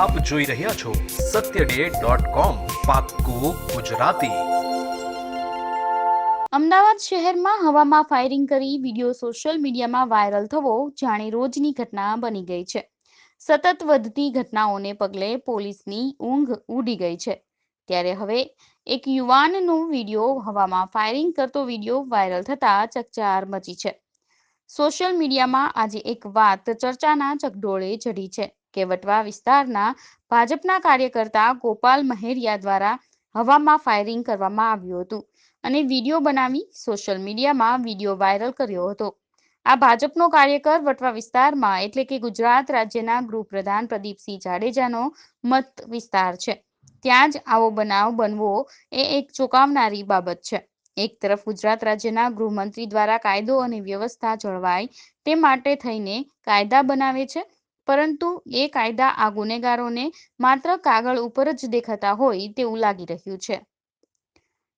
આપ જોઈ રહ્યા છો સત્ય ડે ગુજરાતી. અમદાવાદ શહેરમાં હવામાં ફાયરિંગ કરી વીડિયો સોશિયલ મીડિયામાં વાયરલ થવો જાણે રોજની ઘટના બની ગઈ છે. સતત વધતી ઘટનાઓને પગલે પોલીસની ઊંઘ ઉડી ગઈ છે. ત્યારે હવે એક યુવાનનો વીડિયો હવામાં ફાયરિંગ કરતો વીડિયો વાયરલ થતા ચકચાર મચી છે. સોશિયલ મીડિયામાં આજે એક વાત ચર્ચાના ચકડોળે ચઢી છે. કે વટવા વિસ્તારના ભાજપના કાર્યકર્તા ગોપાલ મહેરિયા દ્વારા હવામાં ફાયરિંગ કરવામાં આવ્યું હતું અને વીડિયો બનાવી સોશિયલ મીડિયામાં વીડિયો વાયરલ કર્યો હતો. આ ભાજપનો કાર્યકર વટવા વિસ્તારમાં એટલે કે ગુજરાત રાજ્યના ગૃહપ્રધાન પ્રદીપસિંહ જાડેજાનો મત વિસ્તાર છે. ત્યાં જ આવો બનાવ બનવો એ એક ચોંકાવનારી બાબત છે. એક તરફ ગુજરાત રાજ્યના ગૃહમંત્રી દ્વારા કાયદો અને વ્યવસ્થા જળવાય તે માટે થઈને કાયદા બનાવે છે પરંતુ એ કાયદા આ ગુનેગારોને માત્ર કાગળ ઉપર જ દેખાતા હોય તેવું લાગી રહ્યું છે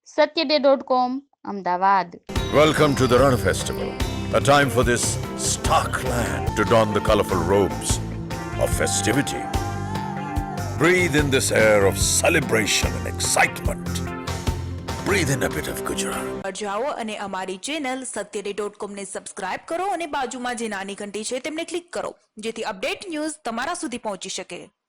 Satyaday dot com Ahmedabad Welcome to the Run Festival, a time for this stark land to don the colorful robes of festivity. Breathe in this air of celebration and excitement. Breathe in a bit of Gujarat. જાઓ અને અમારી channel Satyaday dot કોમને subscribe કરો અને બાજુમાં જે નાની ઘંટી છે તેમને ક્લિક કરો, જેથી અપડેટ ન્યૂઝ તમારા સુધી પહોંચી શકે